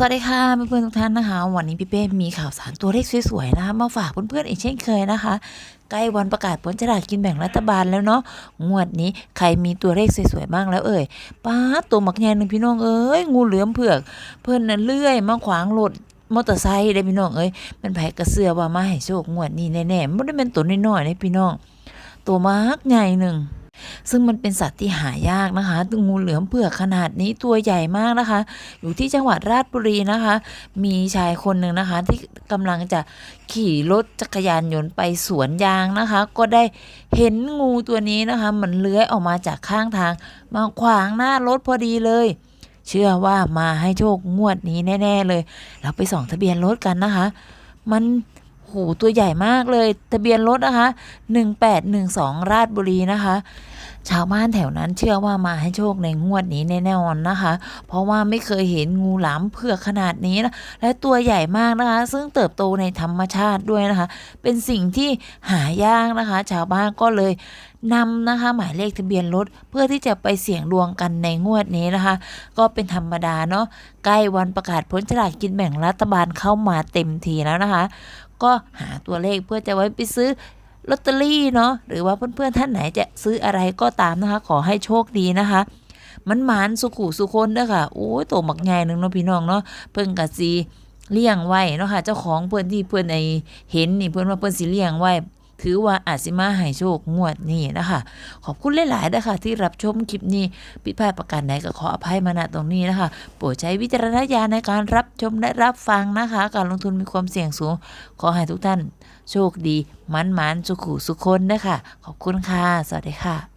สวัสดีค่ะเพื่อนๆทุกท่านนะคะ วันนี้พี่เป้มีข่าวสารตัวเลขสวยๆนะคะมาฝากเพื่อนๆอีกเช่นเคยนะคะ ใกล้วันประกาศผลฉลากกินแบ่งรัฐบาลแล้วเนาะงวดนี้ใครมีตัวเลขสวยๆบ้างแล้วเอ่ยป้าตัวหมักใหญ่หนึ่งพี่น้องเอ้ยงูเหลือมเผือก เพื่อนน่ะเลื่อยมาขวางรถมอเตอร์ไซค์ได้พี่น้องเอ้ยมันไผกระเสือว่ามาให้โชคงวดนี้แน่ๆไม่ได้เป็นตัวน้อยๆเลยพี่น้อง ตัวมากใหญ่หนึ่ง ซึ่งมันเป็นสัตว์ที่หายากนะคะ งูเหลือมเผือกขนาดนี้ตัวใหญ่มากนะคะ อยู่ที่จังหวัดราชบุรีนะคะ มีชายคนหนึ่งนะคะ ที่กำลังจะขี่รถจักรยานยนต์ไปสวนยางนะคะ ก็ได้เห็นงูตัวนี้นะคะ มันเลื้อยออกมาจากข้างทาง มาขวางหน้ารถพอดีเลย เชื่อว่ามาให้โชคงวดนี้แน่ ๆ เลย เราไปส่องทะเบียนรถกันนะคะ มัน หตัวใหญ่มากเลย ทะเบียนรถนะคะ 1812 ราชบุรีนะคะ ชาวบ้านแถวนั้นเชื่อว่ามาให้โชคในงวดนี้แน่นอนนะคะ เพราะว่าไม่เคยเห็นงูหลามเผือกขนาดนี้นะและตัวใหญ่มากนะคะ ซึ่งเติบโตในธรรมชาติด้วยนะคะ เป็นสิ่งที่หายากนะคะ ชาวบ้านก็เลยนำนะคะหมายเลขทะเบียนรถเพื่อที่จะไปเสี่ยงดวงกันในงวดนี้นะคะ ก็เป็นธรรมดาเนาะใกล้วันประกาศผลฉลากกินแบ่งรัฐบาลเข้ามาเต็มทีแล้วนะคะ ก็หาตัวเลขเพื่อจะไว้ไปซื้อ ลอตเตอรี่เนาะหรือว่าเพื่อนๆท่านไหนจะซื้ออะไรก็ตามนะคะ ขอให้โชคดีนะคะมันหมานสุขุสุคนเด้อค่ะ โอ้ยโตหมักใหญ่หนึงเนาะพี่น้องเนาะเพิ่งกะซีเลี้ยงไว้เนาะค่ะ เจ้าของเพื่อนที่เพื่อนไอเห็นนี่เพื่อนว่าเพื่อนสิเลี้ยงไว้ ถือว่าอาจสิมาให้โชคงวดนี้นะคะ ขอบคุณหลายๆนะคะที่รับชมคลิปนี้ผิดพลาดประการใดก็ขออภัยมาณตรงนี้นะคะ โปรดใช้วิจารณญาณในการรับชมและรับฟังนะคะ การลงทุนมีความเสี่ยงสูง ขอให้ทุกท่านโชคดีมันมันสุขุสุขคนนะคะขอบคุณค่ะ สวัสดีค่ะ